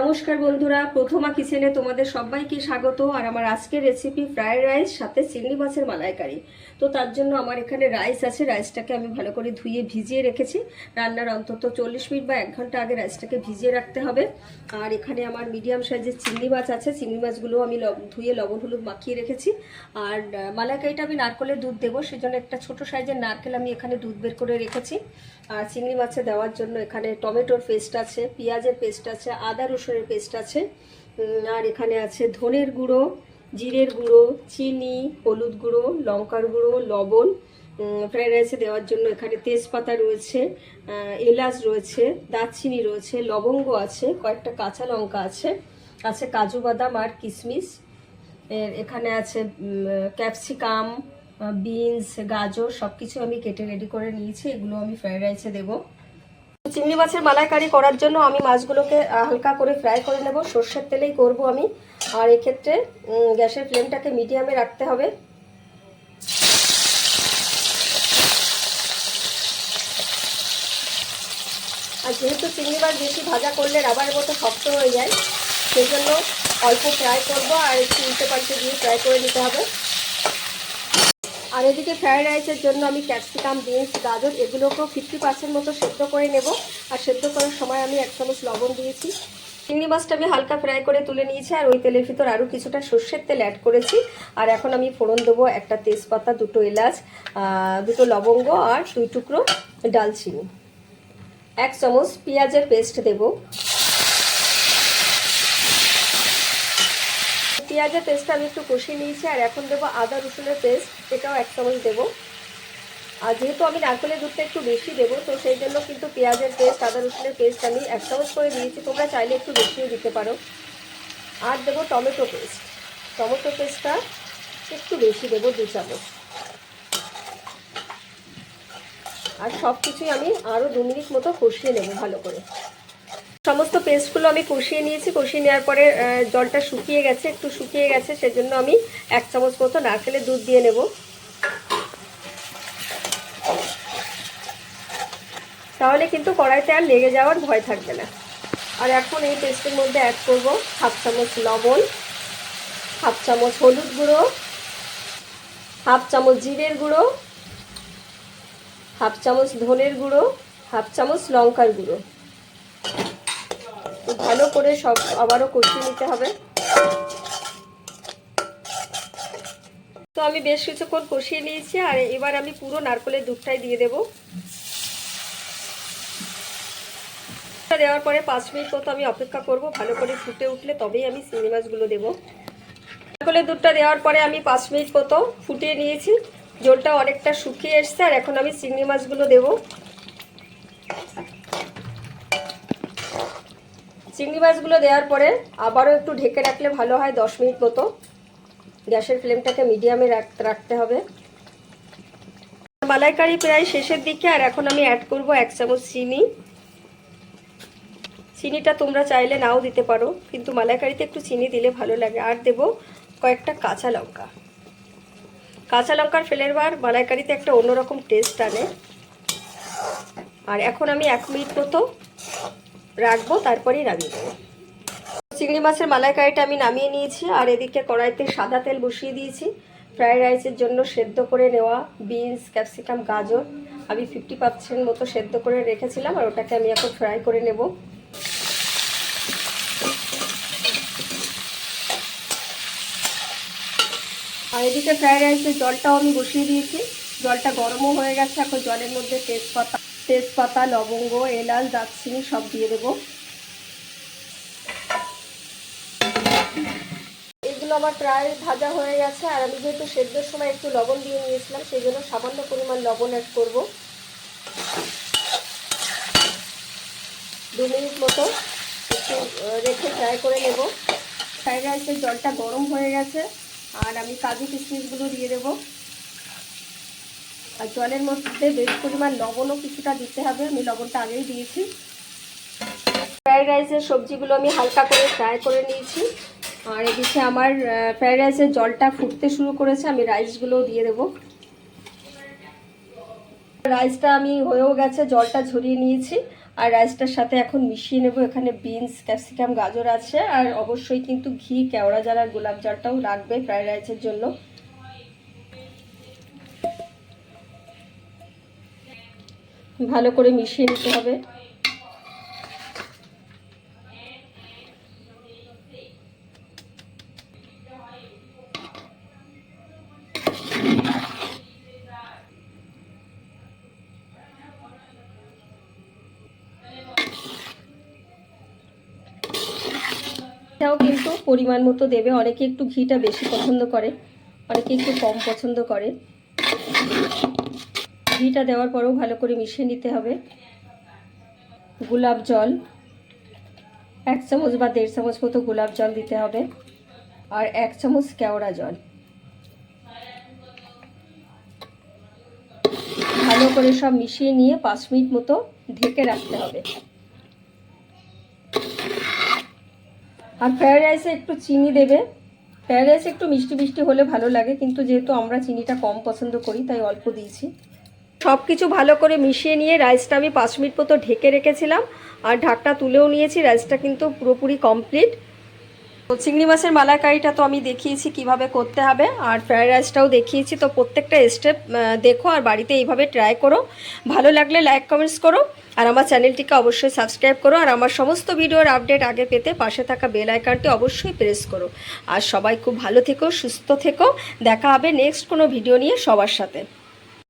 নমস্কার বন্ধুরা, প্রথমা কিচেনে তোমাদের সবাইকে স্বাগত। আর আমার আজকের রেসিপি ফ্রায়েড রাইস সাথে চিংড়ি মাছের মালাইকারি। তো তার জন্য আমার এখানে রাইস আছে। রাইসটাকে আমি ভালো করে ধুয়ে ভিজিয়ে রেখেছি। রান্নার অন্তত চল্লিশ মিনিট বা এক ঘণ্টা আগে রাইসটাকে ভিজিয়ে রাখতে হবে। আর এখানে আমার মিডিয়াম সাইজের চিংড়ি মাছ আছে। চিংড়ি মাছগুলো আমি ধুয়ে লবণ হলুদ মাখিয়ে রেখেছি। আর মালাইকারিটা আমি নারকেলের দুধ দেবো। সেজন্য একটা ছোট সাইজের নারকেল আমি এখানে দুধ বের করে রেখেছি। আর চিংড়ি মাছে দেওয়ার জন্য এখানে টমেটোর পেস্ট আছে, পেঁয়াজের পেস্ট আছে, আদা রসুনের পেস্ট আছে। আর এখানে আছে ধনের গুঁড়ো, জিরের গুঁড়ো, চিনি, হলুদ গুঁড়ো, লঙ্কার গুঁড়ো, লবণ। ফ্রাইড রাইসে দেওয়ার জন্য এখানে তেজপাতা রয়েছে এলাচ রয়েছে, দারচিনি রয়েছে, লবঙ্গ আছে, কয়েকটা কাঁচা লঙ্কা আছে আছে কাজু বাদাম আর কিশমিশ এখানে আছে ক্যাপসিকাম বিনস, গাজর সব কিছু আমি কেটে রেডি করে নিয়েছি, এগুলো আমি ফ্রাইড রাইসে দেবো। চিংড়ি মাছের মালাইকারি করার জন্য আমি মাছগুলোকে হালকা করে ফ্রাই করে নেব। সর্ষের তেলেই করব আমি। আর এক্ষেত্রে গ্যাসের ফ্লেমটাকে মিডিয়ামে রাখতে হবে। আর যেহেতু চিংড়ি মাছ বেশি ভাজা করলে রাবারের মতো শক্ত হয়ে যায় সেই জন্য অল্প ফ্রাই করব আর একটু উল্টে পাল্টে দিয়ে ফ্রাই করে নিতে হবে। আর এদিকে ফ্রায়েড রাইসের জন্য আমি ক্যাপসিকাম বিনস গাজর, এগুলোকেও ফিফটি পার্সেন্ট মতো সেদ্ধ করে নেব। আর সেদ্ধ করার সময় আমি এক চামচ লবণ দিয়েছি। চিংড়ি মাছটা আমি হালকা ফ্রাই করে তুলে নিয়েছি আর ওই তেলের ভিতর আরও কিছুটা সর্ষের তেল অ্যাড করেছি। আর এখন আমি ফোড়ন দেবো একটা তেজপাতা, দুটো এলাচ দুটো লবঙ্গ আর দুই টুকরো ডালচিনি। এক চামচ পেঁয়াজের পেস্ট দেবো। পেঁয়াজের পেস্টটা আমি একটু কষিয়ে নিয়েছি, আর এখন দেবো আদা রসুনের পেস্ট, এটাও এক চামচ দেবো। আর যেহেতু আমি নারকেলের দুধটা একটু বেশি দেবো, তো সেই জন্য কিন্তু পেঁয়াজের পেস্ট, আদা রসুনের পেস্ট আমি এক চামচ করে দিয়েছি, তোমরা চাইলে একটু বেশিও দিতে পারো। আর দেবো টমেটো পেস্ট। টমেটো পেস্টটা একটু বেশি দেবো, দু চামচ। আর সব কিছুই আমি আরও দু মিনিট মতো কষিয়ে নেব ভালো করে। সমস্ত পেস্টগুলো আমি কষিয়ে নিয়েছি। কষিয়ে নেওয়ার পরে জলটা শুকিয়ে গেছে, একটু শুকিয়ে গেছে, সেজন্য আমি এক চামচ মতো নারকেলের দুধ দিয়ে নেব। তাহলে কিন্তু কড়াইতে আর লেগে যাওয়ার ভয় থাকবে না। আর এখন এই পেস্টের মধ্যে অ্যাড করব হাফ চামচ লবণ, হাফ চামচ হলুদ গুঁড়ো, হাফ চামচ জিরের গুঁড়ো, হাফ চামচ ধনের গুঁড়ো, হাফ চামচ লঙ্কার গুঁড়ো। ভালো করে সব আবারও কষিয়ে নিতে হবে। তো আমি বেশ কিছুক্ষণ কষিয়ে নিয়েছি আর এবার আমি পুরো নারকলের দুধটাই দিয়ে দেবো। দেওয়ার পরে পাঁচ মিনিট মতো আমি অপেক্ষা করব, ভালো করে ফুটে উঠলে তবেই আমি চিংড়ি মাছগুলো দেবো। নারকলের দুধটা দেওয়ার পরে আমি পাঁচ মিনিট মতো ফুটিয়ে নিয়েছি, জলটা অনেকটা শুকিয়ে এসছে আর এখন আমি চিংড়ি মাছগুলো দেবো। চিংড়ি মাছগুলো দেওয়ার পরে আবারও একটু ঢেকে রাখলে ভালো হয় দশ মিনিট মতো। গ্যাসের ফ্লেমটাকে মিডিয়ামে রাখতে হবে। মালাইকারি প্রায় শেষের দিকে, আর এখন আমি অ্যাড করব এক চামচ চিনি। চিনিটা তোমরা চাইলে নাও দিতে পারো, কিন্তু মালাইকারিতে একটু চিনি দিলে ভালো লাগে। আর দেব কয়েকটা কাঁচা লঙ্কা। কাঁচা লঙ্কার ফ্লেভার মালাইকারিতে একটা অন্যরকম টেস্ট আনে। আর এখন আমি এক মিনিট মতো রাখব, তারপরেই নামিয়ে দেবো চিংড়ি মাছের মালাইকারিটা আমি নামিয়ে নিয়েছি, আর এদিকে কড়াইতে সাদা তেল বসিয়ে দিয়েছি। ফ্রায়েড রাইসের জন্য সেদ্ধ করে নেওয়া বিনস, ক্যাপসিকাম, গাজর, আমি ফিফটি পার্সেন্ট মতো সেদ্ধ করে রেখেছিলাম, আর ওটাকে আমি এখন ফ্রাই করে নেব। আর এদিকে ফ্রায়েড রাইসের জলটাও আমি বসিয়ে দিয়েছি। জলটা গরমও হয়ে গেছে, এখন জলের মধ্যে তেজপাতা তেজপাতা, লবঙ্গ, এলাচ, দারচিনি সব দিয়ে দেবো। এগুলো আমার প্রায় ভাজা হয়ে গেছে, আর আমি যেহেতু সেদ্ধর সময় একটু লবণ দিয়ে নিয়েছিলাম, সেই জন্য সামান্য পরিমাণ লবণ অ্যাড করব। দু মিনিট মতো একটু রেখে ফ্রাই করে নেব। ফ্রাইড রাইসের জলটা গরম হয়ে গেছে, আর আমি কাজু কিশমিশগুলো দিয়ে দেবো। আর জলের মধ্যে বেশ পরিমাণ লবণও কিছুটা দিতে হবে। আমি লবণটা আগেই দিয়েছি। ফ্রায়েড রাইসের সবজিগুলো আমি হালকা করে ফ্রাই করে নিয়েছি। আর এদিকে আমার ফ্রায়েড রাইসের জলটা ফুটতে শুরু করেছে। আমি রাইসগুলোও দিয়ে দেবো। রাইসটা আমি হয়েও গেছে, জলটা ঝরিয়ে নিয়েছি। আর রাইসটার সাথে এখন মিশিয়ে নেব। এখানে বিনস, ক্যাপসিকাম, গাজর আছে। আর অবশ্যই কিন্তু ঘি, কেওড়া জ্বালার গোলাপ জলটাও লাগবে ফ্রায়েড রাইসের জন্য। ভালো করে মিশিয়ে নিতে হবে। কিন্তু পরিমাণ মতো দেবে। অনেকে একটু ঘিটা বেশি পছন্দ করে, অনেকে একটু কম পছন্দ করে। ঘিটা দেওয়ার পরেও ভালো করে মিশিয়ে নিতে হবে। গোলাপ জল, এক চামচ বা দেড় চামচ মতো গোলাপ জল দিতে হবে আর এক চামচ কেওড়া জল। ভালো করে সব মিশিয়ে নিয়ে পাঁচ মিনিট মতো ঢেকে রাখতে হবে। আর ফ্রায়েড রাইসে একটু চিনি দেবে। ফ্রায়েড রাইসে একটু মিষ্টি মিষ্টি হলে ভালো লাগে, কিন্তু যেহেতু আমরা চিনিটা কম পছন্দ করি, তাই অল্প দিয়েছি। সব কিছু ভালো করে মিশিয়ে নিয়ে রাইসটা আমি পাঁচ মিনিট মতো ঢেকে রেখেছিলাম। আর ঢাকটা তুলেও নিয়েছি, রাইসটা কিন্তু পুরোপুরি কমপ্লিট তো চিংড়ি মাছের মালাইকারিটা তো আমি দেখিয়েছি কীভাবে করতে হবে, আর ফ্রায়েড রাইসটাও দেখিয়েছি। তো প্রত্যেকটা স্টেপ দেখো আর বাড়িতে এইভাবে ট্রাই করো। ভালো লাগলে লাইক কমেন্টস করো। আর আমার চ্যানেলটিকে অবশ্যই সাবস্ক্রাইব করো। আর আমার সমস্ত ভিডিওর আপডেট আগে পেতে পাশে থাকা বেল আইকনটি অবশ্যই প্রেস করো। আর সবাই খুব ভালো থেকো, সুস্থ থেকো। দেখা হবে নেক্সট কোনো ভিডিও নিয়ে সবার সাথে।